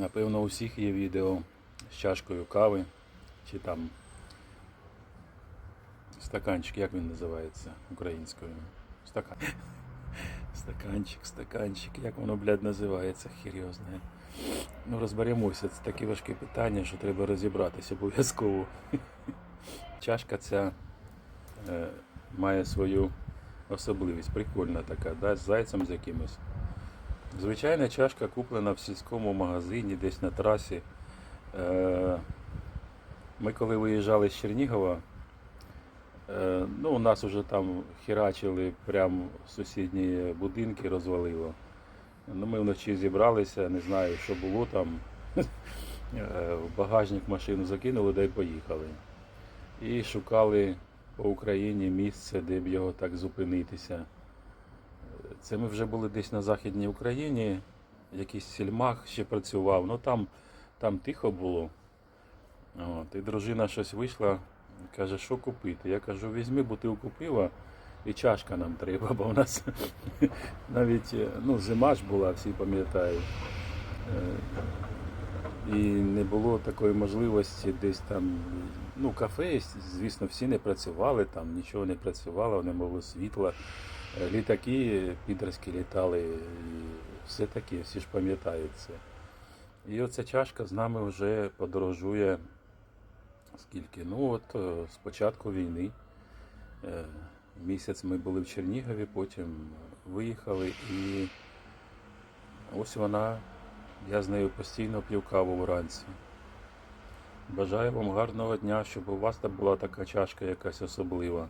Напевно, у всіх є відео з чашкою кави чи там стаканчик, як він називається українською? Стакан. Стаканчик, стаканчик, як воно, блядь, називається, знає. Ну, розберемося, це таке важке питання, що треба розібратися обов'язково. Чашка ця е, має свою особливість, прикольна така, да, з зайцем з якимось. Звичайна чашка куплена в сільському магазині, десь на трасі. Е, Ми коли виїжджали з Чернігова, е, ну, у нас вже там херачили прямо сусідні будинки, розвалило. Ну, ми вночі зібралися, не знаю, що було там. Е, В багажник машину закинули, да й поїхали. І шукали по Україні місце, де б його так зупинитися. Це ми вже були десь на Західній Україні, якийсь сільмах ще працював, ну там, там тихо було. От, і дружина щось вийшла, каже, що купити. Я кажу, візьми бутилку пива і чашка нам треба, бо в нас навіть е, ну, зима ж була, всі пам'ятають. І не було такої можливості десь там, ну, кафе, звісно, всі не працювали, там нічого не працювало, не було світла. Літаки підерські літали, і все таке, всі ж пам'ятають це. І оця чашка з нами вже подорожує скільки? Ну от е, з початку війни. Е, Місяць ми були в Чернігові, потім виїхали і ось вона, я з нею постійно п'ю каву вранці. Бажаю вам гарного дня, щоб у вас там була така чашка якась особлива.